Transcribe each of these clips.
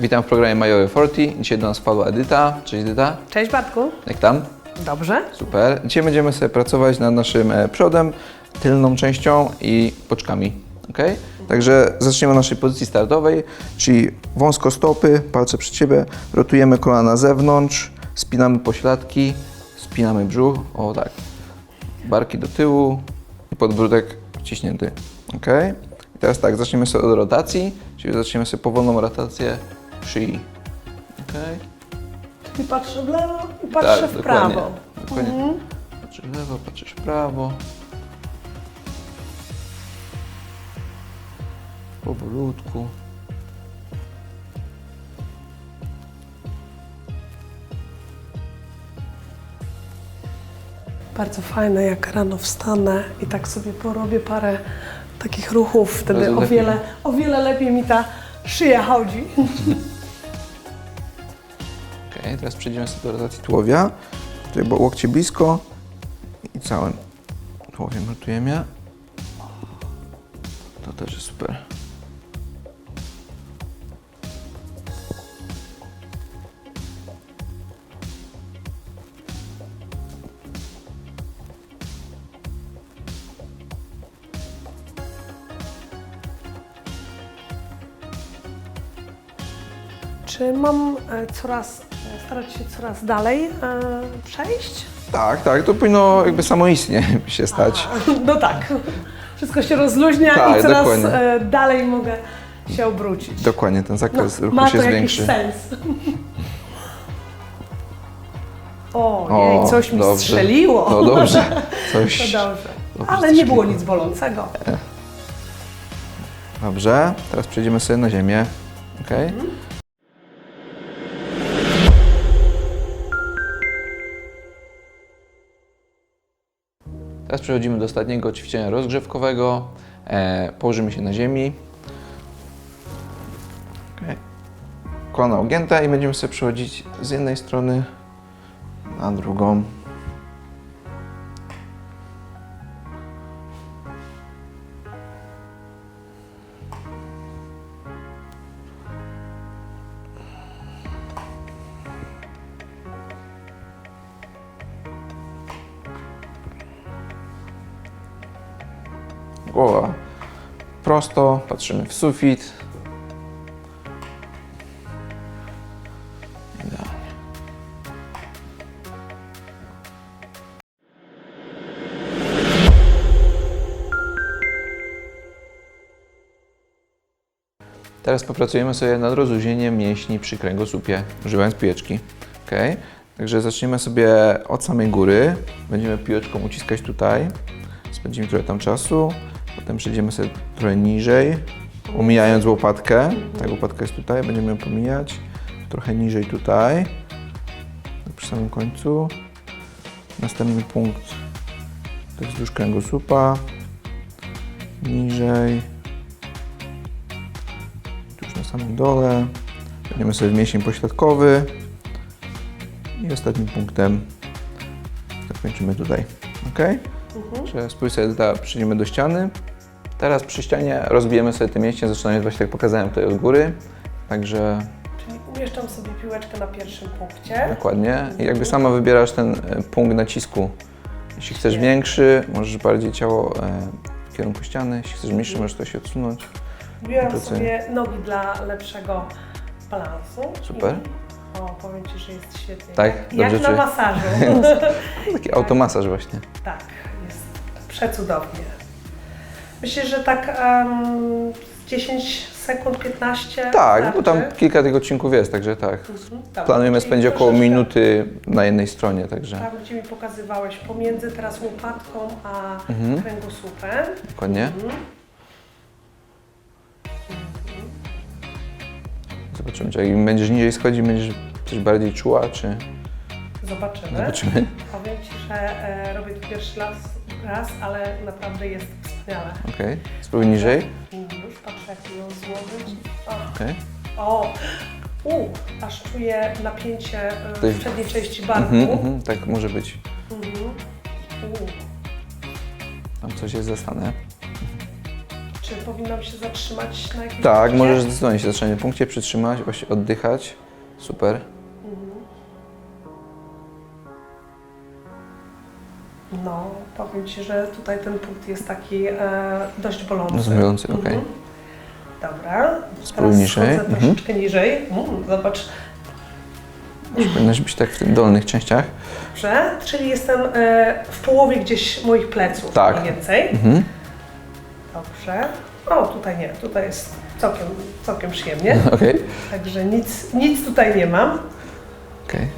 Witam w programie Majowy 40. Dzisiaj do nas wpadła Edyta. Cześć Edyta. Cześć Bartku. Jak tam? Dobrze. Super. Dzisiaj będziemy sobie pracować nad naszym e, przodem, tylną częścią i boczkami. ok? Także zaczniemy od naszej pozycji startowej, czyli wąsko stopy, palce przed siebie, rotujemy kolana na zewnątrz, spinamy pośladki, spinamy brzuch, o tak. Barki do tyłu i podbródek wciśnięty. ok? I teraz tak, zaczniemy sobie od rotacji, czyli zaczniemy sobie powolną rotację szyi. Okay? I patrzę w lewo i patrzę w prawo. Tak, Dokładnie. Patrzysz w lewo, patrzysz w prawo. Powolutku. Bardzo fajne, jak rano wstanę i tak sobie porobię parę takich ruchów, wtedy Bardzo o lepiej. wiele, o wiele lepiej mi ta szyja chodzi. Teraz przejdziemy sobie do rotacji tułowia. Tutaj bo łokcie blisko i całym tułowiem rotujemy. To też jest super. Mam e, coraz, starać się coraz dalej e, przejść? Tak, tak, to powinno jakby samoistnie się stać. No tak. Wszystko się rozluźnia Tak, i coraz dokładnie. e, dalej mogę się obrócić. Dokładnie, ten zakres ruchu No, ma się to jakiś zwiększy. sens. Ojej, O, coś mi dobrze. strzeliło. No dobrze, To coś. dobrze. Dobrze Ale nie było nic bolącego. Dobrze, teraz przejdziemy sobie na ziemię. Ok? Teraz przechodzimy do ostatniego ćwiczenia rozgrzewkowego. E, położymy się na ziemi. Okay. Kolana ugięte i będziemy sobie przechodzić z jednej strony na drugą. Prosto, patrzymy w sufit. Teraz popracujemy sobie nad rozluźnieniem mięśni przy kręgosłupie, używając piłeczki. Ok? Także zaczniemy sobie od samej góry. Będziemy piłeczką uciskać tutaj. Spędzimy trochę tam czasu. Potem przejdziemy sobie trochę niżej, omijając łopatkę. Tak, łopatka jest tutaj, będziemy ją pomijać. Trochę niżej tutaj, przy samym końcu. Następny punkt to jest wzdłuż kręgosłupa. Niżej. Tuż na samym dole. Będziemy sobie w mięsień pośladkowy. I ostatnim punktem zakończymy tutaj. Ok? Że spójrz sobie, Edyta, przyjdziemy do ściany. Teraz przy ścianie rozbijemy sobie te mięśnie, zaczynając właśnie tak pokazałem tutaj od góry. Także Czyli umieszczam sobie piłeczkę na pierwszym punkcie. dokładnie. I jakby sama wybierasz ten e, punkt nacisku. Jeśli chcesz Nie. większy, możesz bardziej ciało e, w kierunku ściany. Jeśli chcesz mniejszy, możesz to się odsunąć. Wybieram Pracuję. sobie nogi dla lepszego balansu. Super. I, o, powiem Ci, że jest świetnie. Tak? Jak Dobrze na czuję. masażu. Taki automasaż właśnie. tak, jest przecudownie. Myślę, że tak um, 10 sekund, 15 Tak, bo tam wystarczy? kilka tych odcinków jest, także tak. Mhm, dobra. Planujemy Czyli spędzić około troszeczkę minuty na jednej stronie, także Tam, gdzie mi pokazywałeś, pomiędzy teraz łopatką a Mhm. kręgosłupem. dokładnie. Mhm. Zobaczymy, czy jak im będziesz niżej schodzić, będziesz coś bardziej czuła, czy Zobaczymy. zobaczymy. Powiem Ci, że e, robię to pierwszy raz, raz, ale naprawdę jest wspaniale. Okej, spróbuj niżej. Już patrzę, jak ją złożyć. O, Okej. o. U, aż czuję napięcie e, Tutaj- w przedniej części barku. Mhm, mhm, tak może być. Mhm. U. Tam coś jest zastane. Czy powinnam się zatrzymać na jakimś Tak, punkcie? możesz zdecydowanie się zatrzymać w punkcie, przytrzymać, właśnie oddychać. Super. No, powiem Ci, że tutaj ten punkt jest taki e, dość bolący. Rozumiejący, okej. Mhm. Dobra, Spróbuj teraz niżej. schodzę Mhm. troszeczkę niżej. Mm, zobacz, Powinnaś być tak w tych dolnych częściach. dobrze, czyli jestem e, w połowie gdzieś moich pleców Tak. mniej więcej. Mhm. Dobrze. O, tutaj nie, tutaj jest całkiem, całkiem przyjemnie. Okej. Także nic, nic tutaj nie mam. Okej.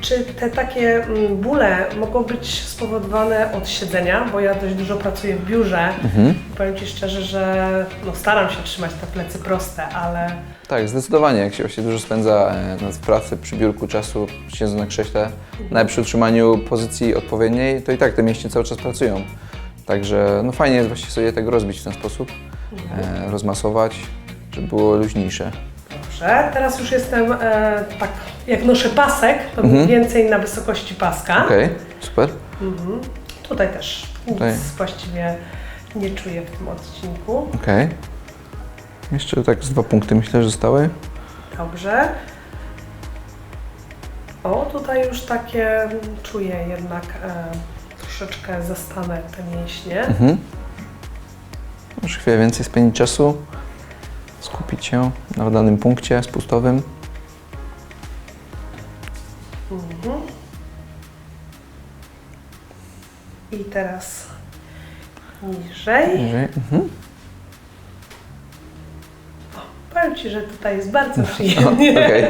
Czy te takie mm, bóle mogą być spowodowane od siedzenia? Bo ja dość dużo pracuję w biurze. Mhm. Powiem Ci szczerze, że no, staram się trzymać te plecy proste, ale Tak, zdecydowanie. Jak się właśnie dużo spędza e, w pracy, przy biurku czasu, siedząc na krześle, nawet przy utrzymaniu pozycji odpowiedniej, to i tak te mięśnie cały czas pracują. Także no fajnie jest właśnie sobie tego rozbić w ten sposób, e, rozmasować, żeby było luźniejsze. Teraz już jestem e, tak, jak noszę pasek, to Mhm. mniej więcej na wysokości paska. Okej, super. Mhm. Tutaj też nic Tutaj. właściwie nie czuję w tym odcinku. Okej. Jeszcze tak z dwa punkty myślę, że zostały. Dobrze. O, tutaj już takie czuję jednak e, troszeczkę zastane te mięśnie. Mhm. Może chwilę więcej spędzić czasu, skupić się na danym punkcie spustowym. Mhm. I teraz niżej. Niżej. Mhm. Powiem Ci, że tutaj jest bardzo przyjemnie. Okej.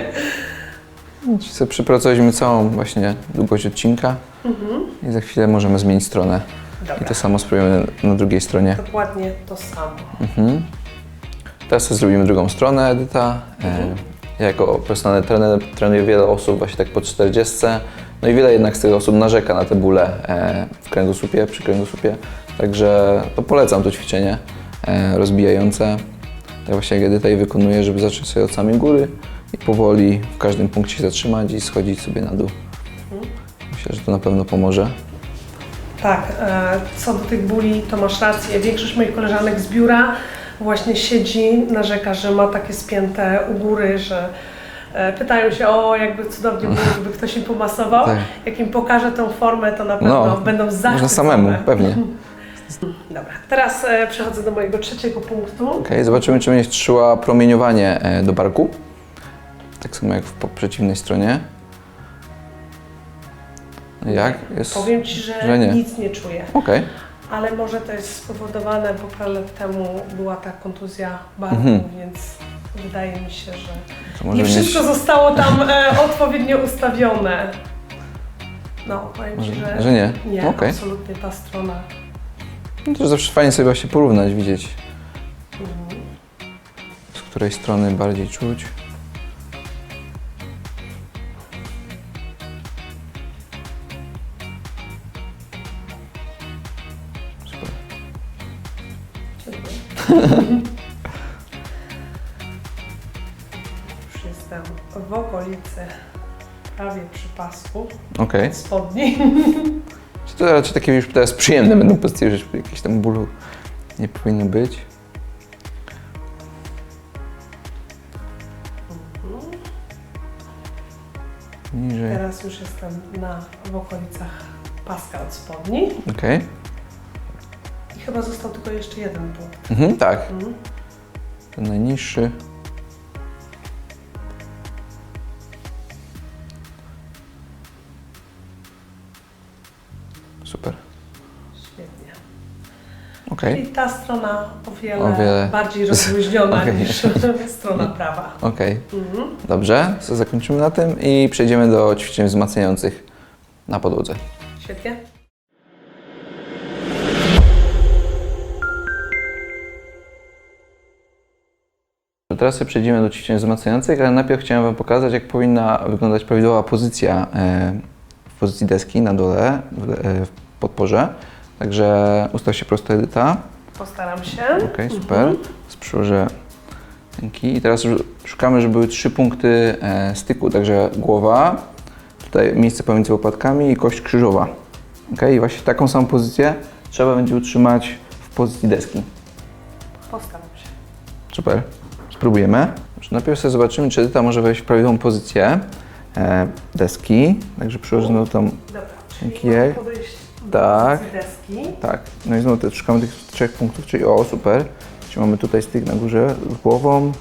Dzisiaj sobie przepracowaliśmy całą właśnie długość odcinka Mhm. i za chwilę możemy zmienić stronę. I Dobra, to samo spróbujemy na drugiej stronie. dokładnie to samo. Mhm. Teraz sobie zrobimy drugą stronę Edyta. E, Ja jako personalny trener trenuję wiele osób właśnie tak po 40. No i wiele jednak z tych osób narzeka na te bóle e, w kręgosłupie, przy kręgosłupie. Także to polecam to ćwiczenie e, rozbijające. Tak właśnie jak Edyta je wykonuje, żeby zacząć sobie od samej góry i powoli w każdym punkcie się zatrzymać i schodzić sobie na dół. Myślę, że to na pewno pomoże. Tak, co do tych bóli, to masz rację. Większość moich koleżanek z biura właśnie siedzi, narzeka, że ma takie spięte u góry, że e, pytają się, o jakby cudownie było, żeby ktoś im pomasował. Tak. Jak im pokażę tą formę, to na pewno No, będą zachwycone. Można samemu, pewnie. Dobra, teraz e, przechodzę do mojego trzeciego punktu. Okej, zobaczymy, czy będziesz czuła promieniowanie e, do barku. Tak samo jak w po przeciwnej stronie. Jak? Jest. Powiem Ci, że, że nie. nic nie czuję, Okej. Ale może to jest spowodowane, bo parę lat temu była ta kontuzja barku, Mhm. więc wydaje mi się, że To może nie mieć. wszystko zostało tam e, odpowiednio ustawione. No, powiem Ci, Może, że że nie. nie, Okej. absolutnie ta strona. No to zawsze fajnie sobie właśnie porównać, widzieć, Mhm. z której strony bardziej czuć. Okej. spodni. Czy To raczej takie już teraz przyjemne będą pozycje, że jakieś tam bólu nie powinno być. Niżej. Teraz już jestem na, w okolicach paska od spodni Okej. i chyba został tylko jeszcze jeden punkt. Mhm, tak. Mhm. Ten najniższy. Okej. I ta strona o wiele, O wiele. bardziej rozluźniona Okej. niż strona prawa. Okej. Mhm. Dobrze, to zakończymy na tym i przejdziemy do ćwiczeń wzmacniających na podłodze. Świetnie. Teraz sobie przejdziemy do ćwiczeń wzmacniających, ale najpierw chciałem Wam pokazać, jak powinna wyglądać prawidłowa pozycja e, w pozycji deski na dole, w, e, w podporze. Także ustaw się prosto Edyta. Postaram się. Ok, super. Sprzyżę ręki. I teraz szukamy, żeby były trzy punkty e, styku, także głowa, tutaj miejsce pomiędzy łopatkami i kość krzyżowa. Ok, i właśnie taką samą pozycję trzeba będzie utrzymać w pozycji deski. Postaram się. Super. Spróbujemy. Dobrze, Najpierw sobie zobaczymy, czy Edyta może wejść w prawidłową pozycję e, deski. Także przyłożę tam, Dobra, czyli Tak. deski. tak. No i znowu te, szukamy tych trzech punktów, czyli o, super. Czyli mamy tutaj styk na górze z głową,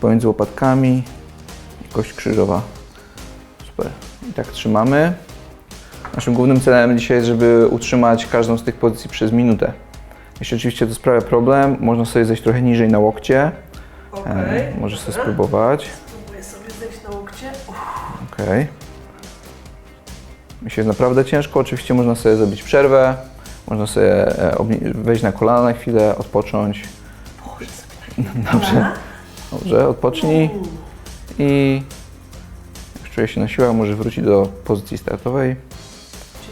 pomiędzy łopatkami i kość krzyżowa. Super. I tak trzymamy. Naszym głównym celem dzisiaj jest, żeby utrzymać każdą z tych pozycji przez minutę. Jeśli oczywiście to sprawia problem, można sobie zejść trochę niżej na łokcie. Okej. E, możesz sobie dobra. spróbować. Spróbuję sobie zejść na łokcie. Uff, Okej. Jeśli jest naprawdę ciężko, oczywiście można sobie zrobić przerwę. Można sobie e, wejść na kolana na chwilę, odpocząć. położę sobie na Dobrze. Dobrze, odpocznij i jak czuje się na siłach, może wrócić do pozycji startowej.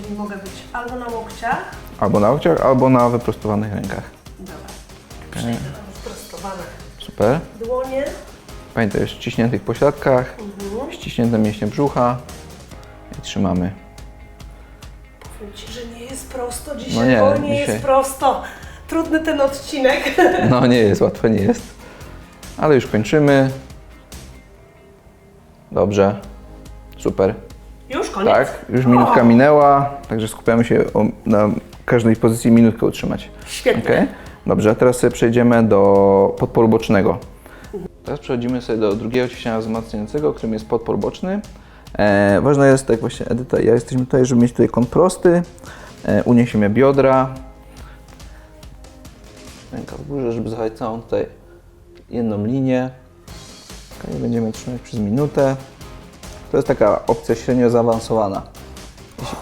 Czyli mogę być albo na łokciach. Albo na łokciach, albo na wyprostowanych rękach. Dobra. Przejdę na wyprostowane Super. dłonie. Pamiętaj, już ściśniętych pośladkach, Mhm. ściśnięte mięśnie brzucha i trzymamy. Prosto dzisiaj. No nie, nie dzisiaj. jest prosto. Trudny ten odcinek. No nie jest, łatwo nie jest. Ale już kończymy. Dobrze. Super. Już koniec? Tak, już minutka O. minęła, także skupiamy się o, na każdej pozycji minutkę utrzymać. Świetnie. Ok? Dobrze, a teraz sobie przejdziemy do podporu bocznego. Teraz przechodzimy sobie do drugiego ćwiczenia wzmacniającego, którym jest podpór boczny. E, ważne jest, tak właśnie Edyta i ja jesteśmy tutaj, żeby mieć tutaj kąt prosty. E, uniesiemy biodra. Ręka w górze, żeby zachować całą tutaj jedną linię. Okay, będziemy trzymać przez minutę. To jest taka opcja średnio zaawansowana.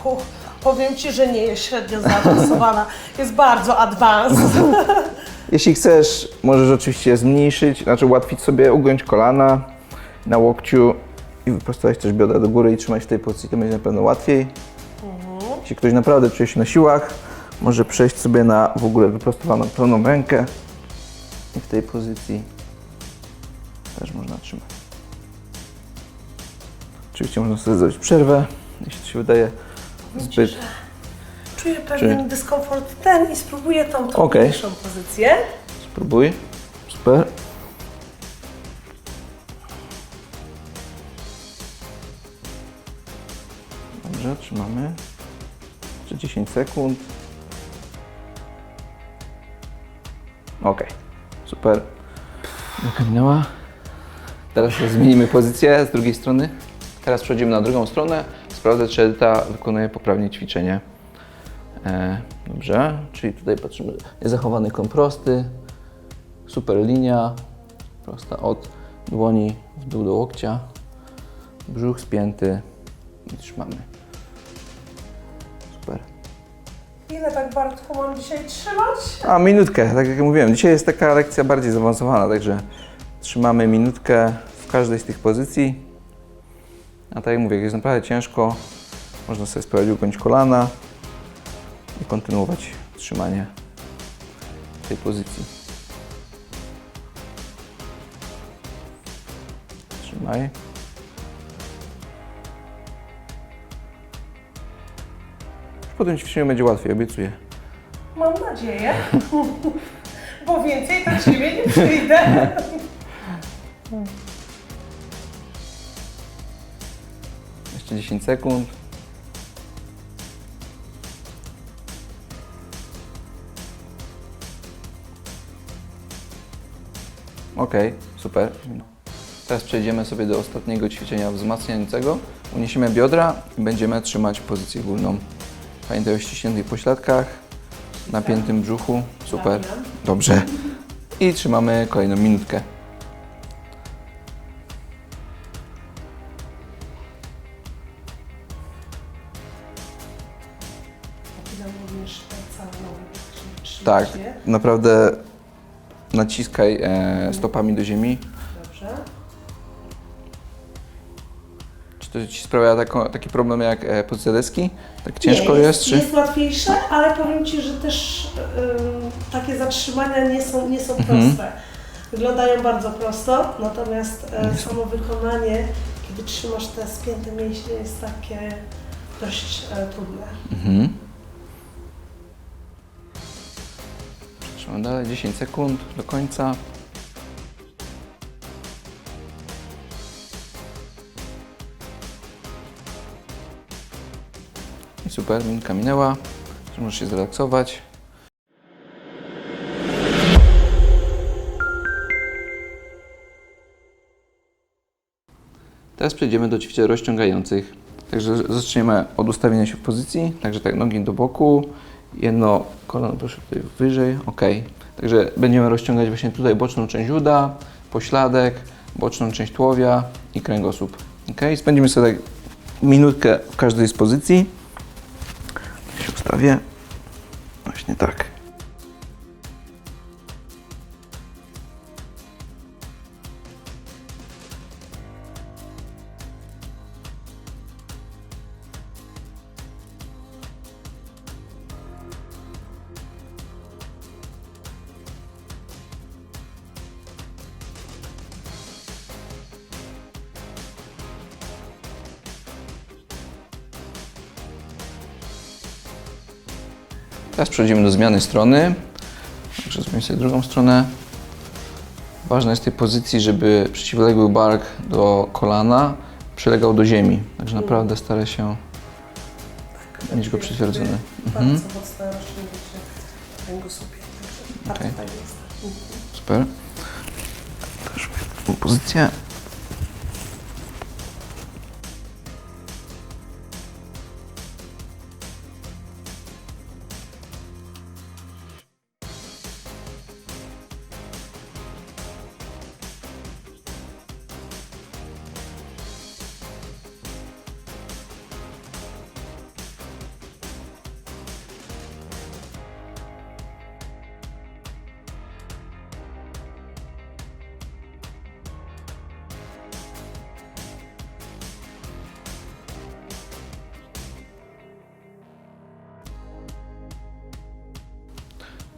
Uff, powiem Ci, że nie jest średnio zaawansowana. Jest bardzo advanced. Jeśli chcesz, możesz oczywiście zmniejszyć, znaczy ułatwić sobie, ugiąć kolana na łokciu i wyprostować też biodra do góry i trzymać w tej pozycji, to będzie na pewno łatwiej. Jeśli ktoś naprawdę czuje się na siłach, może przejść sobie na w ogóle wyprostowaną pełną rękę i w tej pozycji też można trzymać. Oczywiście można sobie zrobić przerwę, jeśli to się wydaje zbyt... Czuję pewien dyskomfort ten i spróbuję tą trudniejszą pozycję. Spróbuj. Super. 10 sekund. Ok, super. Minęła? Teraz zmienimy pozycję z drugiej strony. Teraz przechodzimy na drugą stronę. Sprawdzę, czy Edyta wykonuje poprawnie ćwiczenie. E, dobrze, czyli tutaj patrzymy, jest zachowany kąt prosty, super linia, prosta od dłoni w dół do łokcia, brzuch spięty i trzymamy. Ile tak Bartku mam dzisiaj trzymać? A, minutkę, tak jak mówiłem, dzisiaj jest taka lekcja bardziej zaawansowana, także trzymamy minutkę w każdej z tych pozycji. A tak jak mówię, jak jest naprawdę ciężko, można sobie spróbować ugiąć kolana i kontynuować trzymanie tej pozycji. Trzymaj. Już po tym ćwiczeniu będzie łatwiej, obiecuję. Mam nadzieję. Bo więcej do Ciebie nie przyjdę. Jeszcze 10 sekund. Ok, super. Teraz przejdziemy sobie do ostatniego ćwiczenia wzmacniającego. Uniesiemy biodra i będziemy trzymać pozycję górną. Pamiętaj o ściśniętych pośladkach, napiętym brzuchu. Super. Dobrze. I trzymamy kolejną minutkę. Tak, 13? naprawdę naciskaj e, stopami do ziemi. Dobrze. Czy to Ci sprawia taką, taki problem jak e, pozycja deski? Tak ciężko nie, jest, czy? Jest łatwiejsze, ale powiem Ci, że też ym, takie zatrzymania nie są, nie są Mhm. proste. Wyglądają bardzo prosto, natomiast e, samo wykonanie, kiedy trzymasz te spięte mięśnie jest takie dość e, trudne. Mhm. Idziemy dalej, 10 sekund do końca. Super, minutka minęła. Możesz się zrelaksować. Teraz przejdziemy do ćwiczeń rozciągających. Także zaczniemy od ustawienia się w pozycji. Także tak, nogi do boku, jedno kolano proszę tutaj wyżej, ok. Także będziemy rozciągać właśnie tutaj boczną część uda, pośladek, boczną część tułowia i kręgosłup. Ok, spędzimy sobie tak minutkę w każdej z pozycji. Ustawię. Właśnie tak. Teraz przechodzimy do zmiany strony. Także zmienię sobie drugą stronę. Ważne jest w tej pozycji, żeby przeciwległy bark do kolana przylegał do ziemi. Także naprawdę starę się mieć go przytwierdzony. Mhm. Bardzo mocne rozciągnięcie kręgosłupie. Także bardzo Okej. fajnie jest. Super. Też pozycję.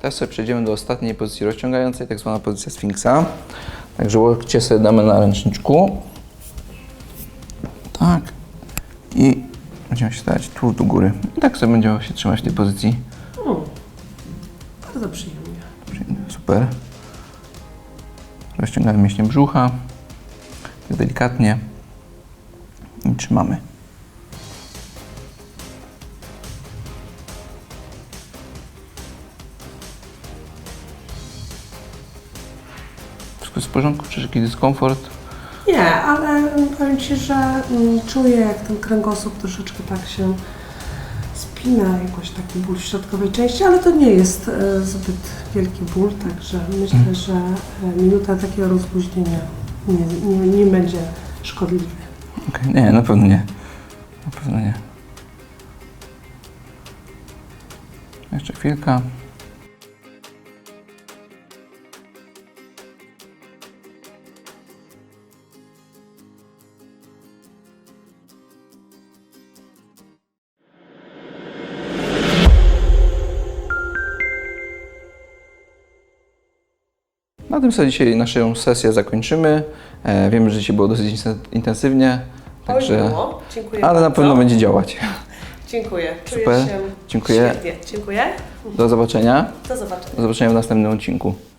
Teraz sobie przejdziemy do ostatniej pozycji rozciągającej, tak zwana pozycja sfinksa. Także łokcie sobie damy na ręczniczku. Tak. I będziemy się stać tu do góry. I tak sobie będziemy się trzymać w tej pozycji. Mm. Bardzo przyjemnie. Super. Rozciągamy mięśnie brzucha. Tak delikatnie. I trzymamy. Porządku? Czy jakiś dyskomfort? Nie, ale powiem Ci, że mm, czuję jak ten kręgosłup troszeczkę tak się spina, jakoś taki ból w środkowej części, ale to nie jest e, zbyt wielki ból, także myślę, że e, minuta takiego rozluźnienia nie, nie, nie będzie szkodliwy. Okej, Nie, na pewno nie. Na pewno nie. Jeszcze chwilka. Tym sobie dzisiaj naszą sesję zakończymy. E, wiemy, że dzisiaj było dosyć intensywnie, także, Dziękuję ale na bardzo. pewno będzie działać. Dziękuję. Czuję Super. się Dziękuję. świetnie. Dziękuję. Do zobaczenia. Do zobaczenia. Do zobaczenia w następnym odcinku.